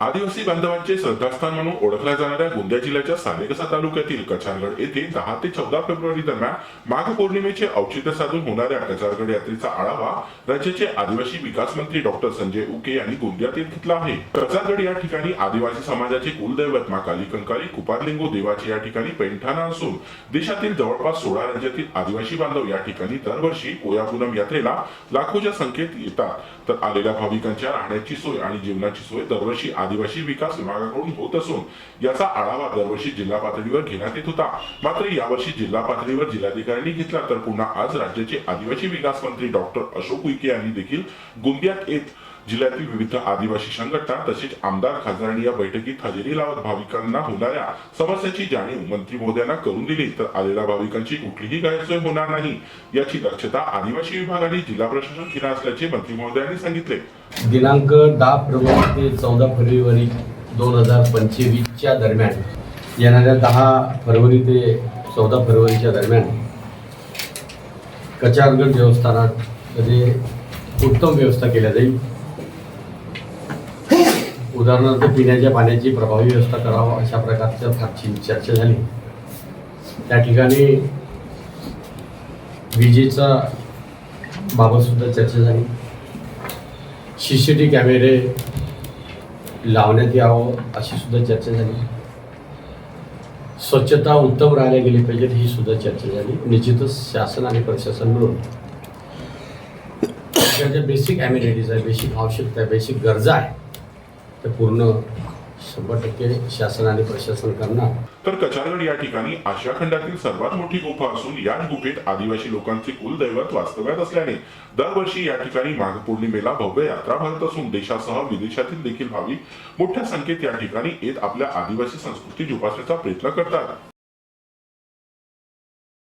आदिवासी बांधवांचे श्रद्धास्थान म्हणून ओळखल्या जाणाऱ्या गोंदिया जिल्ह्याच्या सालेकसा तालुक्यातील कचारगड येथे दहा ते चौदा फेब्रुवारी दरम्यान माघ पौर्णिमेचे औचित्य साधून होणाऱ्या कचारगड यात्रेचा आढावा राज्याचे आदिवासी विकास मंत्री डॉक्टर संजय उके यांनी गोंदियातील घेतला आहे. कचारगड या ठिकाणी आदिवासी समाजाचे कुलदैवत मा काली कंकाली कुपारलिंगो देवाचे या ठिकाणी पैठणा असून देशातील जवळपास सोळा राज्यातील आदिवासी बांधव या ठिकाणी दरवर्षी कोयापुनम यात्रेला लाखोच्या संख्येत येतात. तर आलेल्या भाविकांच्या राहण्याची सोय आणि जीवनाची सोय दरवर्षी आदिवासी विकास विभागाकडून होत असून याचा आढावा दरवर्षी जिल्हा पातळीवर घेण्यात येत होता. मात्र यावर्षी जिल्हा पातळीवर जिल्हाधिकाऱ्यांनी घेतला तर पुन्हा आज राज्याचे आदिवासी विकास मंत्री डॉक्टर अशोक उईके यांनी देखील गोंदियात येत जिल्ह्यातील विविध आदिवासी संघटना तसेच आमदार खासदारांनी या बैठकीत हजेरी लावत भाविकांना होणाऱ्या समस्याची जाणीव मंत्री मोद्यांना करून दिली तर आलेल्या भाविकांची कुठलीही गैरसोय होणार नाही याची दक्षता आदिवासी विभाग आणि जिल्हा प्रशासन घेणार असल्याचे मंत्री मोदयांनी सांगितले. दिनांक दहा फेब्रुवारी ते चौदा फेब्रुवारी दोन हजार पंचवीसच्या दरम्यान येणाऱ्या दहा फरवरी ते चौदा फेब्रुवारीच्या दरम्यान कचारगड देवस्थानामध्ये उत्तम व्यवस्था केल्या जाईल. उदाहरणार्थ पिण्याच्या पाण्याची प्रभावी व्यवस्था करावं अशा प्रकारच्या फारची चर्चा झाली. त्या ठिकाणी विजेचा बाबतसुद्धा चर्चा झाली. सी सी टी कॅमेरे लावण्यात यावं अशी सुद्धा चर्चा झाली. स्वच्छता उत्तम राहायला गेली पाहिजे ही सुद्धा चर्चा झाली. निश्चितच शासन आणि प्रशासन मिळून. ज्या बेसिक ॲम्युनिटीज आहे बेसिक आवश्यकता आहे बेसिक गरजा आहे. ते पूर्ण शंभर टक्के शासन आणि प्रशासन करणार. तर कचारगड या ठिकाणी आशिया खंडातील सर्वात मोठी गुफा असून याच गुफेत आदिवासी लोकांचे कुलदैवत वास्तव्यात असल्याने दरवर्षी या ठिकाणी माघ पौर्णिमेला भव्य यात्रा भरत असून देशासह विदेशातील देखील भाविक मोठ्या संख्येत या ठिकाणी येत आपल्या आदिवासी संस्कृती जोपासण्याचा प्रयत्न करतात.